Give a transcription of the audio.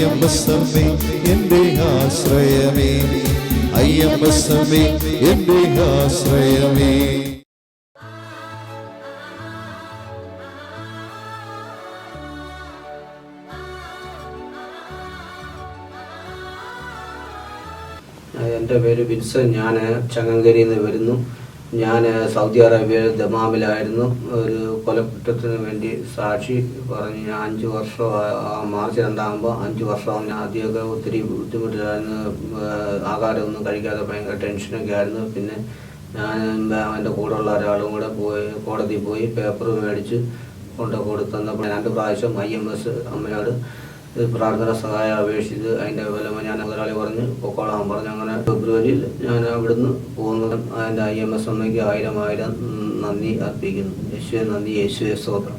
അയ്യമ്പസമ്മേ എന്റെ ആശ്രയമേ. അയ്യമ്പസമ്മേ എന്റെ ആശ്രയമേ. എന്റെ പേര് ബിൻസൻ ഞാൻ ചങ്ങങ്കരിയിൽ നിന്ന് വരുന്നു. ഞാൻ സൗദി അറേബ്യയിൽ ദമാമിലായിരുന്നു. ഒരു കൊലക്കുറ്റത്തിന് വേണ്ടി സാക്ഷി പറഞ്ഞ് ഞാൻ അഞ്ച് വർഷം മാർച്ച് രണ്ടാകുമ്പോൾ അഞ്ച് വർഷം ഞാൻ ആദ്യമൊക്കെ ഒത്തിരി ബുദ്ധിമുട്ടിലായിരുന്നു. ആഹാരമൊന്നും കഴിക്കാതെ ഭയങ്കര ടെൻഷനൊക്കെ ആയിരുന്നു. പിന്നെ ഞാൻ എന്റെ കൂടെയുള്ള ഒരാളും കൂടെ പോയി കോടതിയിൽ പോയി പേപ്പർ മേടിച്ച് കൊണ്ട് കൊടുത്തപ്പോൾ രണ്ട് പ്രാവശ്യം ഐ എം എസ് അമ്മയോട് പ്രാർത്ഥന സഹായം അപേക്ഷിച്ച് അതിന്റെ ഫലമായി ഞാൻ മുതലാളി പറഞ്ഞ് പൊക്കോളാൻ പറഞ്ഞു ഫെബ്രുവരിയിൽ ഞാൻ അവിടുന്ന് പോകുന്നത് അതിന്റെ ഐ എം എസ് അമ്മയ്ക്ക് ആയിരം ആയിരം നന്ദി അർപ്പിക്കുന്നു. യേശുവെ നന്ദി യേശുവെ സ്തോത്രം.